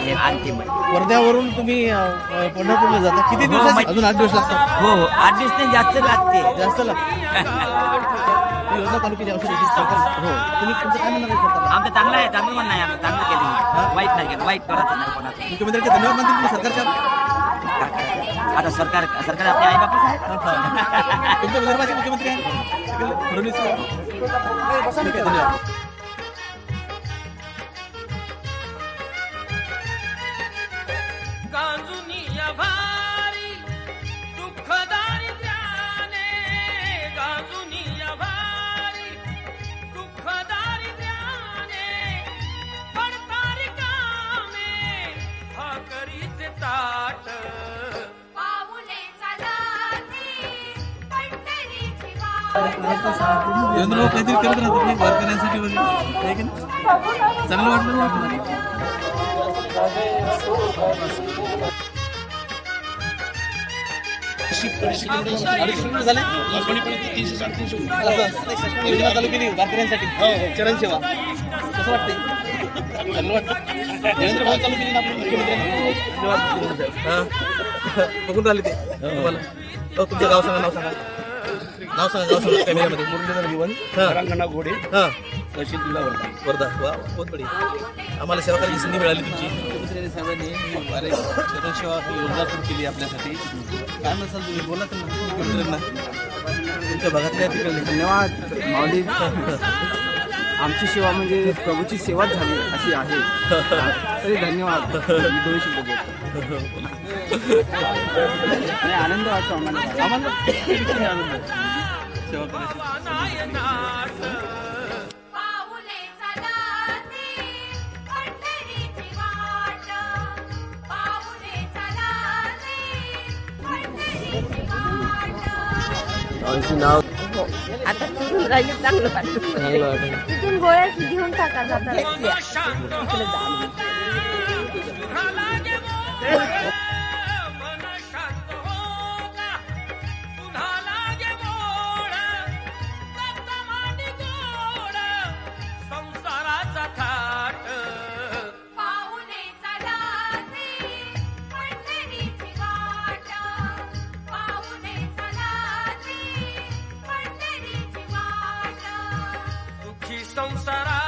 आहे. वर्ध्यावरून तुम्ही अ, पंढरपूरला जाता. किती दिवसाची अजून आठ दिवस लागतात? हो हो आठ दिवस नाही जास्त लागते. जास्त लागतात योजना तालुक्याची औषध सरकार हो तुम्ही तुमचं काय म्हणणार आहे सरकारला? आमचं चांगलं आहे चांगलं म्हणणं आहे आमचं चांगलं केलं वाईट नाही केलं वाईट करायचं नाही कोणाचं. मुख्यमंत्र्यांचे धन्यवाद मानतील तुम्ही सरकारच्या काय करायचं? आता सरकार सरकार आपले आई बापच आहेत? तुमच्या विदर्भाचे मुख्यमंत्री आहेत. फडणवीस ठीक आहे धन्यवाद. काहीतरी करत राहतो तुम्ही वारकऱ्यांसाठी वगैरे. आहे की नाही? चांगलं वाटलं ना आपल्याला? अडीचशे किलोमीटर झाले? असं, योजना चालू केली वारकऱ्यांसाठी चरण सेवा कसं वाटतंय चांगलं वाटतं देवेंद्र भाऊ चालू केली ना आपल्या मुख्यमंत्र्यांनी धन्यवाद बघून राहिले ते. तुम्हाला. हो, तुमचं गाव सांगा नाव सांगा. नाव सांगा सांगा. कॅमेऱ्यामध्ये मुरलीधर जीवन हां. रंगणा घोडे. हां. तहसील जिल्हा वर्धा. वर्धा. वा बहुत बढिया. आम्हाला सेवा करायची संधी मिळाली तुमची. मुख्यमंत्री साहेबांनी ही अरे जनसेवा योजना सुरू केली आपल्यासाठी. काय नसाल तुम्ही? बोला तुमच्या भागातल्या तिकडले धन्यवाद माऊली. आमची सेवा म्हणजे प्रभूची सेवाच झाली अशी आहे. तरी धन्यवाद. मी दोन शब्द बोलतो. आणि आनंद वाटतो आम्हाला. आम्हाला आनंद. सेवा करायची वाट आता फिरून राहिले चांगलं वाटतं. तिथून गोळ्या घेऊन टाका जातात दुःखी संसाराची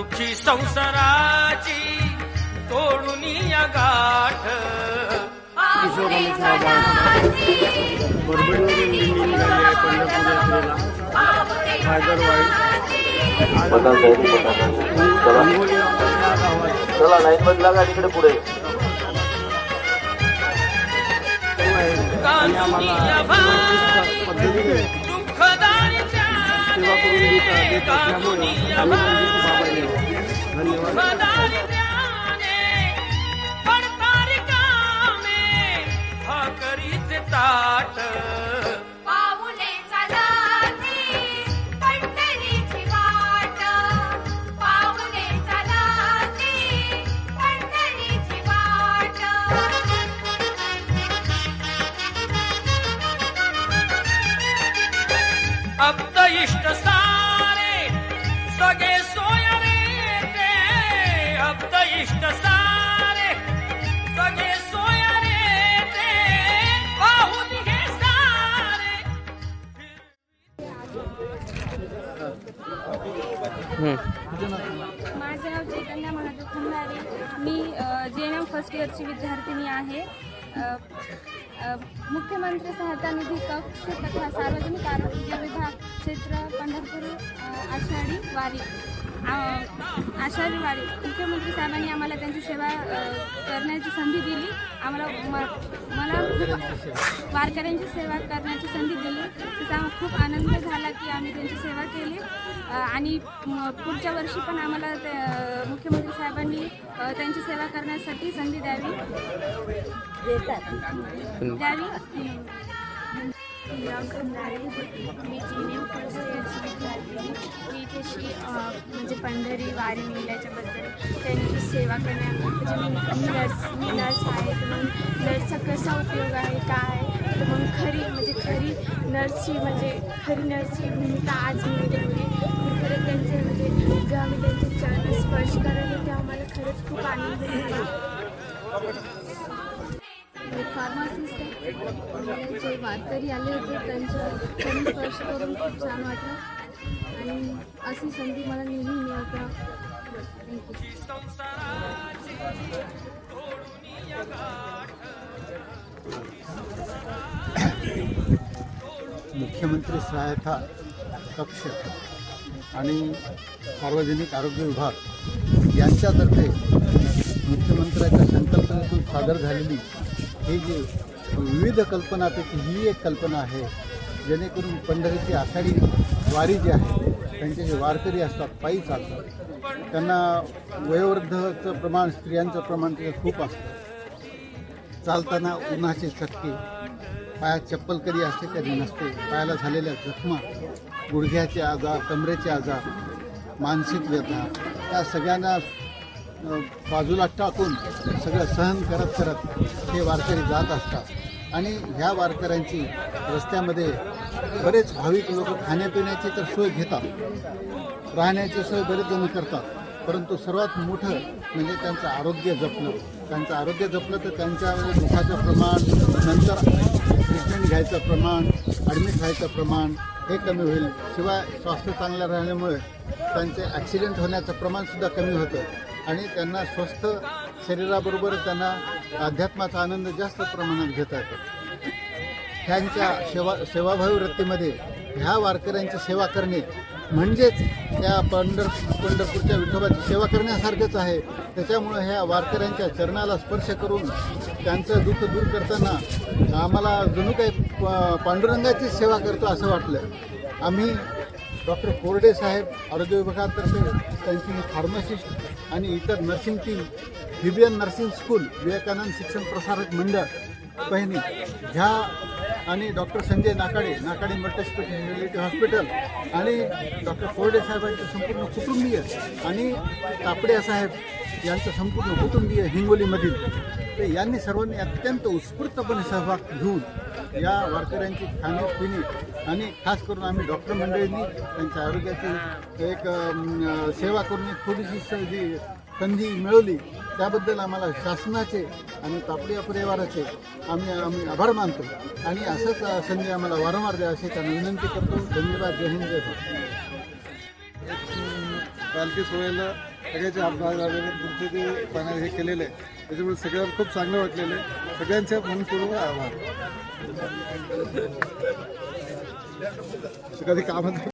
दुःखी संसाराची तोडून या गाठ. चला. लाईन मध्ये लागा तिकडे पुढे. पद्धतीने सेवा करून देत देत असल्यामुळे आम्ही धन्यवाद दारिद्र्याने ताट. इष्ट सारे सगळे सोयरे ते पाहून घे सारे माझं नाव चैतन्य महादेव खंडारे मी जे एन एम फर्स्ट इयरची विद्यार्थिनी आहे. मुख्यमंत्री सहायता निधी कक्ष तथा सार्वजनिक आरोग्य विभाग क्षेत्र पंढरपूर आषाढी वारी. आ, आषाढी वारी मुख्यमंत्री साहेबांनी आम्हाला त्यांची सेवा करण्याची संधी दिली. आम्हाला मला वारकऱ्यांची सेवा करण्याची संधी दिली. त्याचा खूप आनंद झाला की आम्ही त्यांची सेवा केली. आणि पुढच्या वर्षी पण आम्हाला मुख्यमंत्री साहेबांनी त्यांची सेवा करण्यासाठी संधी द्यावी. द्यावी. मी जिनियम कशी म्हणजे पंढरी वारी निघल्याच्याबद्दल त्यांची सेवा करण्या म्हणजे मी मी नर्स मी नर्स आहे तर मग नर्सचा कसा उपयोग आहे काय आहे? तर मग खरी म्हणजे खरी नर्सची म्हणजे खरी नर्सची भूमिका आज मिळते ठेवली मी खरं त्यांचे म्हणजे जेव्हा मी त्यांचे चरण स्पर्श करत होते तेव्हा मला खरंच खूप आनंद फार्मासिस्ट जे वारकरी आले होते त्यांचं स्पर्श करून खूप छान वाटलं. आणि अशी संधी मला नेहमी मिळत. मुख्यमंत्री सहायता कक्ष आणि सार्वजनिक आरोग्य विभाग यांच्यातर्फे मुख्यमंत्र्याच्या संकल्पनेतून सादर झालेली ही जी विविध कल्पनापैकी ही एक कल्पना आहे जेणेकरून पंढरीची आषाढी वारी जी आहे त्यांचे जे वारकरी असतात पायी चालतात. त्यांना वयोवृद्धचं प्रमाण स्त्रियांचं प्रमाण त्याच्यात खूप असतं. चालताना उन्हाचे चटके पायात चप्पल कधी असते कधी नसते पायाला झालेल्या जखमा गुडघ्याचे आजार कमरेचे आजार मानसिक व्यथा या सगळ्यांना बाजूला टाकून सगळं सहन करत करत हे वारकरी जात असतात. आणि ह्या वारकऱ्यांची रस्त्यामध्ये बरेच भाविक लोक खाण्यापिण्याची तर सोय घेतात. राहण्याची सोय बरेच जण करतात. परंतु सर्वात मोठं म्हणजे त्यांचं आरोग्य जपलं त्यांचं आरोग्य जपलं तर त्यांच्यामध्ये दुखाचं प्रमाण नंतर ट्रीटमेंट घ्यायचं प्रमाण ॲडमिट व्हायचं प्रमाण हे कमी होईल. शिवाय स्वास्थ्य चांगलं राहिल्यामुळे त्यांचे ॲक्सिडेंट होण्याचं प्रमाणसुद्धा कमी होतं. आणि त्यांना स्वस्थ शरीराबरोबर त्यांना अध्यात्माचा आनंद जास्त प्रमाणात घेता येतो. त्यांच्या सेवा सेवाभावी वृत्तीमध्ये ह्या वारकऱ्यांची सेवा करणे म्हणजेच त्या पंढर पंढरपूरच्या विठोबाची सेवा करण्यासारखंच आहे. त्याच्यामुळं ह्या वारकऱ्यांच्या चरणाला स्पर्श करून त्यांचं दुःख दूर करताना आम्हाला जणू काही प- पांडुरंगाची सेवा करतो असं वाटलं. आम्ही डॉक्टर कोरडे साहेब आरोग्य विभागातर्फे त्यांची फार्मासिस्ट आणि इतर नर्सिंग टीम हिबियन नर्सिंग स्कूल विवेकानंद शिक्षण प्रसारक मंडळ बहिणी ह्या आणि doctor Sanjay Nakade Nakade multispeciality hospital आणि डॉक्टर कोरडे साहेबांचे संपूर्ण कुटुंबीय आणि कापडे साहेब यांचं संपूर्ण कुटुंबीय हिंगोलीमधील ते यांनी सर्वांनी अत्यंत उत्स्फूर्तपणे सहभाग घेऊन या वारकऱ्यांची खाणे पिणे आणि खास करून आम्ही डॉक्टर मंडळींनी त्यांच्या आरोग्याची एक सेवा करून एक थोडीशी जी संधी मिळवली त्याबद्दल आम्हाला शासनाचे आणि तापडिया परिवाराचे आम्ही आम्ही आभार मानतो. आणि असंच संधी आम्हाला वारंवार द्या अशी त्यांना विनंती करतो. धन्यवाद. जय हिंद जय पालखी सोहळ्याला सगळ्याचे आभार झालेले तुमचे ते पाण्या हे केलेलं आहे त्याच्यामुळे सगळ्यांना खूप चांगलं वाटलेलं आहे. सगळ्यांचे मनपूर्वक आभार. कधी कामात